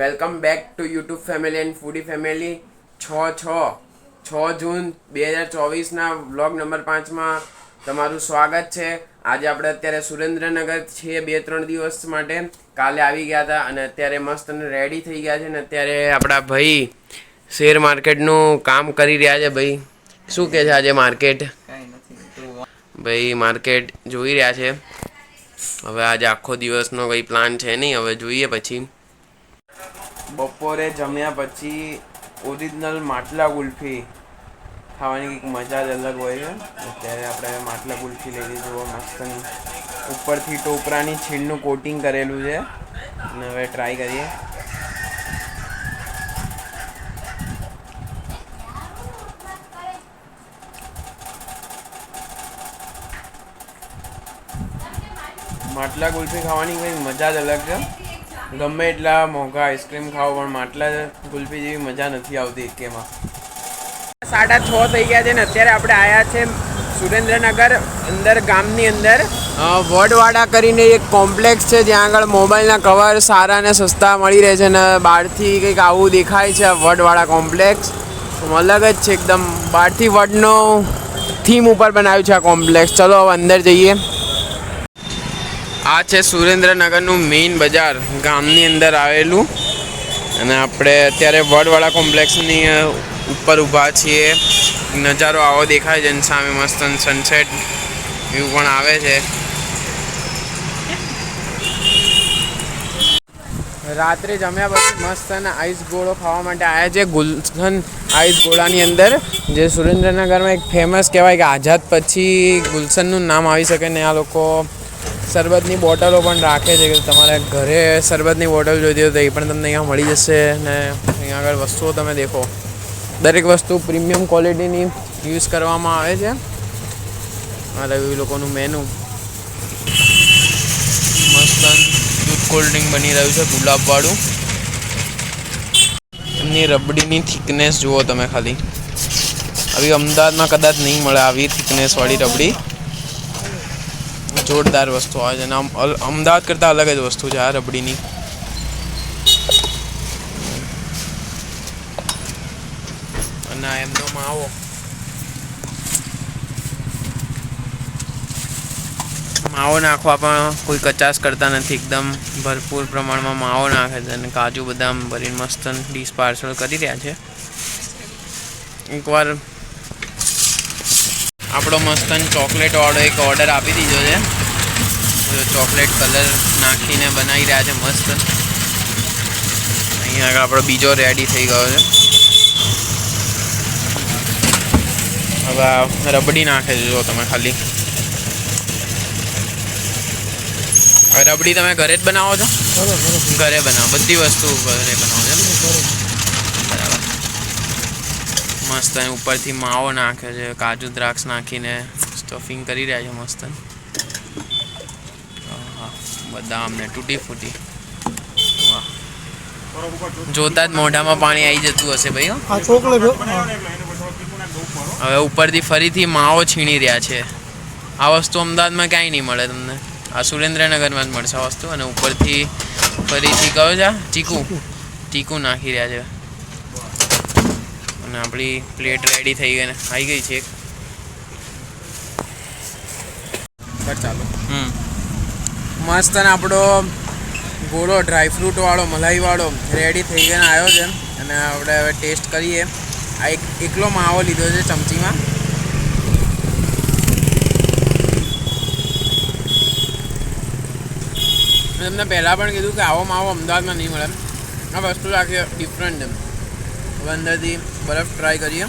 Welcome back to YouTube family and foodie family. છ છ છ જૂન બે હજાર ચોવીસના વ્લોગ નંબર પાંચમાં તમારું સ્વાગત છે. આજે આપણે અત્યારે સુરેન્દ્રનગર છીએ બે ત્રણ દિવસ માટે. કાલે આવી ગયા હતા અને અત્યારે મસ્ત અને રેડી થઈ ગયા છે ને અત્યારે આપણા ભાઈ શેર માર્કેટનું કામ કરી રહ્યા છે ભાઈ. શું કહે છે આજે માર્કેટ ભાઈ માર્કેટ જોઈ રહ્યા છે. હવે આજે આખો દિવસનો કંઈ પ્લાન છે નહીં હવે જોઈએ પછી. બપોરે જમ્યા પછી ઓરિજિનલ માટલા ગુલ્ફી ખાવાની કંઈક મજા જ અલગ હોય છે. અત્યારે આપણે માટલા ગુલ્ફી લઈ લીધું મસ્તની. ઉપરથી ટોપરાની છીણનું કોટિંગ કરેલું છે. અને હવે ટ્રાય કરીએ. માટલા કુલ્ફી ખાવાની કંઈ મજા જ અલગ છે. ગમે એટલા મોંઘા આઈસ્ક્રીમ ખાઓ પણ માટલા કુલ્ફી જેવી મજા નથી આવતી એકેમાં સાડા છ થઈ ગયા છે ને અત્યારે આપણે આવ્યા છે સુરેન્દ્રનગર અંદર ગામની અંદર. વડવાડા કરીને એક કોમ્પ્લેક્સ છે જ્યાં આગળ મોબાઈલના કવર સારા ને સસ્તા મળી રહે છે ને બહારથી કંઈક આવું દેખાય છે આ વડવાડા કોમ્પ્લેક્સ. અલગ જ છે એકદમ. બહારથી વડનો થીમ ઉપર બનાવ્યું છે આ કોમ્પ્લેક્સ. ચલો હવે અંદર જઈએ. આ છે સુરેન્દ્રનગરનું મેઇન બજાર, ગામની અંદર આવેલું. અને આપણે અત્યારે વડવાળા કોમ્પ્લેક્સની ઉપર ઊભા છીએ. નજારો આવો દેખાય છે સામે મસ્ત સનસેટ વ્યૂ પણ આવે છે. રાત્રે જમ્યા પછી મસ્ત અને આઈસ ગોળો ખાવા માટે આવ્યા છે ગુલશન આઈસ ગોળાની અંદર, જે સુરેન્દ્રનગરમાં એક ફેમસ કહેવાય કે આઝાદ પછી ગુલશનનું નામ આવી શકે ને આ લોકો શરબતની બોટલો પણ રાખે છે કે તમારે ઘરે શરબતની બોટલ જોઈતી હોય તો એ પણ તમને અહીંયા મળી જશે ને અહીંયા આગળ વસ્તુઓ તમે દેખો. દરેક વસ્તુ પ્રીમિયમ ક્વોલિટીની યુઝ કરવામાં આવે છે. મતલબ એ લોકોનું મેનુ મસ્ત દૂધ કોલ્ડ ડ્રિંક બની રહ્યું છે ગુલાબવાળું. એમની રબડીની થિકનેસ જુઓ તમે ખાલી. આવી અમદાવાદમાં કદાચ નહીં મળે આવી થિકનેસવાળી રબડી. જોરદાર વસ્તુ આવે છે. અને આમ અમદાવાદ કરતાં અલગ જ વસ્તુ છે આ રબડીની. અને એમનો માવો. માવો નાખવા પણ કોઈ કચાશ કરતા નથી. એકદમ ભરપૂર પ્રમાણમાં માવો નાખે છે અને કાજુ બદામ ભરીને મસ્ત ડીશ પાર્સલ કરી રહ્યા છે. એકવાર આપણો મસ્તન ચોકલેટ ઓર્ડર એક ઓર્ડર આપી દીધો છે. ચોકલેટ કલર નાખીને બનાવી રહ્યા છે મસ્ત. અહીંયા આગળ આપણો બીજો રેડી થઈ ગયો છે. હવે રબડી નાખે છે જો તમે ખાલી. રબડી તમે ઘરે જ બનાવો છો? ઘરે બનાવો, બધી વસ્તુ ઘરે બનાવો છો બરાબર. મસ્ત ઉપરથી માવો નાખે છે, કાજુ દ્રાક્ષ નાખીને સ્ટફિંગ કરી રહ્યા છે મસ્ત. બદામ ને તૂટી ફૂટી. વાહ. જોતા જ મોઢામાં પાણી આવી જતું હશે ભાઈ હો. આ ચોકલેટ હવે ઉપરથી ફરીથી માવો છીણી રહ્યા છે. આ વસ્તુ અમદાવાદમાં ક્યાંય નહીં મળે તમને. આ સુરેન્દ્રનગરમાં જ મળશે આ વસ્તુ. અને ઉપરથી ફરીથી કયો છે? આ? ચીકુ. ચીકુ નાખી રહ્યા છે. અને આપણી પ્લેટ રેડી થઈ ગઈ ને. આવી ગઈ છે એક. ચાલો. હમ. મસ્ત અને આપણો ગોળો ડ્રાયફ્રૂટવાળો મલાઈવાળો રેડી થઈ ગયો આવ્યો છે. અને આપણે હવે ટેસ્ટ કરીએ. આ એક, એકલો માવો લીધો છે ચમચીમાં. મેં તમને પહેલાં પણ કીધું કે આવો માવો અમદાવાદમાં નહીં મળે. આ વસ્તુ રાખીએ ડિફરન્ટ છે. હવે અંદરથી બરફ ટ્રાય કરીએ.